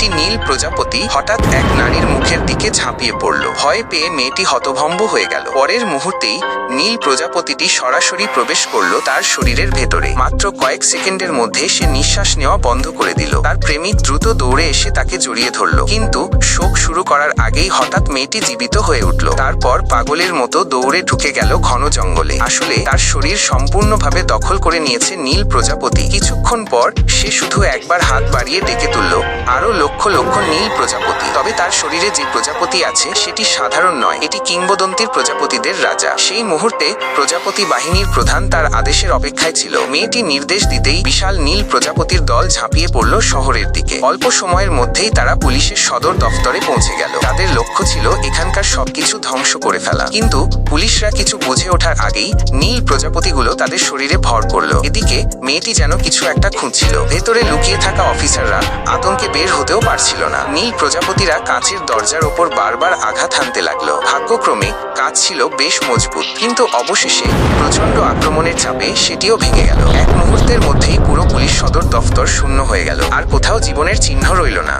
একটি নীল প্রজাপতি হঠাৎ এক নারীর মুখের দিকে ঝাঁপিয়ে পড়ল। ভয় পেয়ে মেয়েটি হতভম্ব হয়ে গেল। পরের মুহূর্তেই নীল প্রজাপতিটি সরাসরি প্রবেশ করল তার শরীরের ভেতরে। মাত্র কয়েক সেকেন্ডের মধ্যে সে নিঃশ্বাস নেওয়া বন্ধ করে দিল। তার প্রেমিক দ্রুত দৌড়ে এসে তাকে জড়িয়ে ধরল। কিন্তু শোক শুরু করার আগেই হঠাৎ মেয়েটি জীবিত হয়ে উঠল। তারপর পাগলের মতো দৌড়ে ঢুকে গেল ঘন জঙ্গলে। আসলে তার শরীর সম্পূর্ণভাবে দখল করে নিয়েছে নীল প্রজাপতি। কিছুক্ষণ পর সে শুধু একবার হাত বাড়িয়ে ডেকে তুলল। আরও লক্ষ লক্ষ নীল প্রজাপতি। তবে তার শরীরে যে প্রজাপতি আছে, সেটি সাধারণ নয়। এটি কিংবদন্তির প্রজাপতিদের রাজা। সেই মুহূর্তে প্রজাপতি বাহিনীর প্রধান তার আদেশের অপেক্ষায় ছিল। মেয়েটি নির্দেশ দিতেই বিশাল নীল প্রজাপতির দল ঝাঁপিয়ে পড়ল শহরের দিকে। অল্প সময়ের মধ্যেই তারা পুলিশের সদর দফতরে পৌঁছে গেল। তাদের লক্ষ্য ছিল এখানকার সবকিছু ধ্বংস করে ফেলা। কিন্তু পুলিশরা কিছু বুঝে ওঠার আগেই নীল প্রজাপতিগুলো তাদের শরীরে ভর করল। এদিকে মেয়েটি যেন কিছু একটা খুঁজছিল। ভেতরে লুকিয়ে থাকা অফিসাররা আতঙ্কে বের হতেও পারছিল না। নীল প্রজাপতিরা কাঁচের দরজার ওপর বারবার আঘাত হানতে লাগল। ভাগ্যক্রমে কাজ ছিল বেশ মজবুত, কিন্তু অবশেষে প্রচণ্ড আক্রমণের চাপে সেটিও ভেঙে গেল। এক মুহূর্তের মধ্যেই পুরো পুলিশ সদর দফতর শূন্য হয়ে গেল, আর কোথাও জীবনের চিহ্ন রইল না।